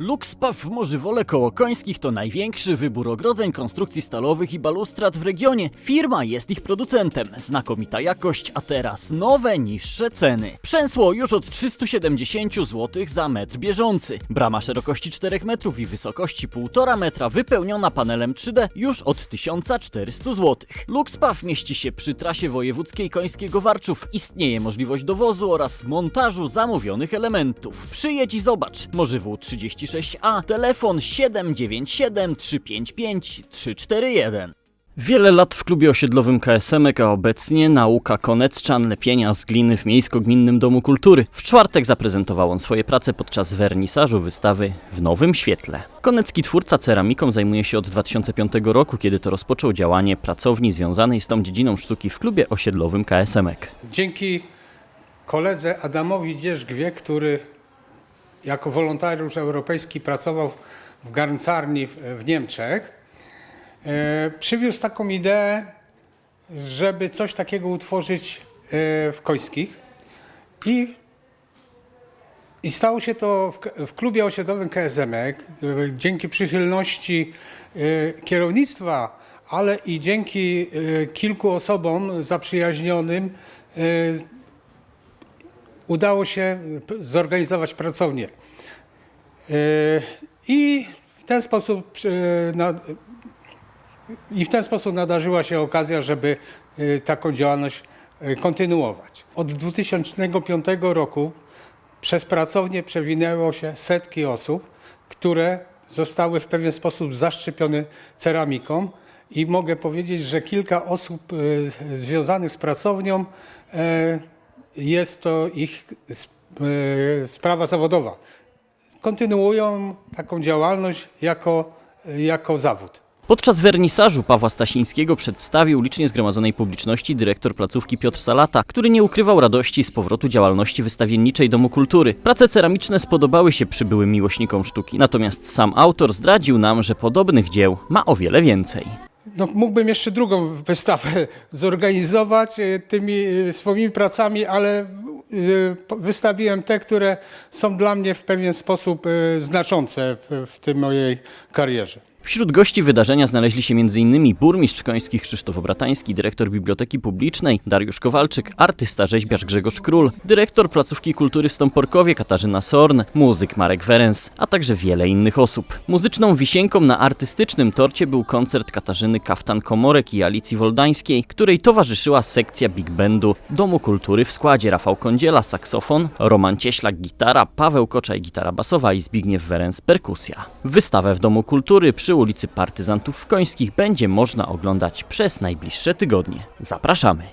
Luxpaw w Morzywole koło Końskich to największy wybór ogrodzeń, konstrukcji stalowych i balustrad w regionie. Firma jest ich producentem. Znakomita jakość, a teraz nowe, niższe ceny. Przęsło już od 370 zł za metr bieżący. Brama szerokości 4 metrów i wysokości 1,5 metra wypełniona panelem 3D już od 1400 zł. Luxpaw mieści się przy trasie wojewódzkiej Końskiego Warczów. Istnieje możliwość dowozu oraz montażu zamówionych elementów. Przyjedź i zobacz. Morzywół 36a, telefon 797 355 341. Wiele lat w klubie osiedlowym KSM, a obecnie nauka Konecczan lepienia z gliny w Miejsko-Gminnym Domu Kultury. W czwartek zaprezentował on swoje prace podczas wernisażu wystawy w Nowym Świetle. Konecki twórca ceramiką zajmuje się od 2005 roku, kiedy to rozpoczął działanie pracowni związanej z tą dziedziną sztuki w klubie osiedlowym KSM. Dzięki koledze Adamowi Dzierzgwie, który jako wolontariusz europejski pracował w garncarni w, Niemczech, e, przywiózł taką ideę, żeby coś takiego utworzyć e, w Końskich. I, i stało się to w, w klubie osiedlowym KSM e, dzięki przychylności kierownictwa, ale i dzięki kilku osobom zaprzyjaźnionym udało się zorganizować pracownię. E, I w ten sposób e, i w ten sposób nadarzyła się okazja, żeby e, taką działalność kontynuować. Od 2005 roku przez pracownię przewinęło się setki osób, które zostały w pewien sposób zaszczepione ceramiką i mogę powiedzieć, że kilka osób związanych z pracownią jest to ich e, sprawa zawodowa. Kontynuują taką działalność jako, jako zawód. Podczas wernisażu Pawła Stasińskiego przedstawił licznie zgromadzonej publiczności dyrektor placówki Piotr Salata, który nie ukrywał radości z powrotu działalności wystawienniczej Domu Kultury. Prace ceramiczne spodobały się przybyłym miłośnikom sztuki, natomiast sam autor zdradził nam, że podobnych dzieł ma o wiele więcej. No, mógłbym jeszcze drugą wystawę zorganizować e, tymi e, swoimi pracami, ale e, wystawiłem te, które są dla mnie w pewien sposób znaczące w, tym mojej karierze. Wśród gości wydarzenia znaleźli się m.in. burmistrz końskich Krzysztof Obratański, dyrektor Biblioteki Publicznej Dariusz Kowalczyk, artysta rzeźbiarz Grzegorz Król, dyrektor Placówki Kultury w Stąporkowie Katarzyna Sorn, muzyk Marek Werens, a także wiele innych osób. Muzyczną wisienką na artystycznym torcie był koncert Katarzyny Kaftan-Komorek i Alicji Woldańskiej, której towarzyszyła sekcja big bandu Domu Kultury w składzie Rafał Kądziela saksofon, Roman Cieślak gitara, Paweł Koczaj gitara basowa i Zbigniew Werens perkusja. Wystawę w Domu Kultury przy ulicy Partyzantów Końskich będzie można oglądać przez najbliższe tygodnie. Zapraszamy!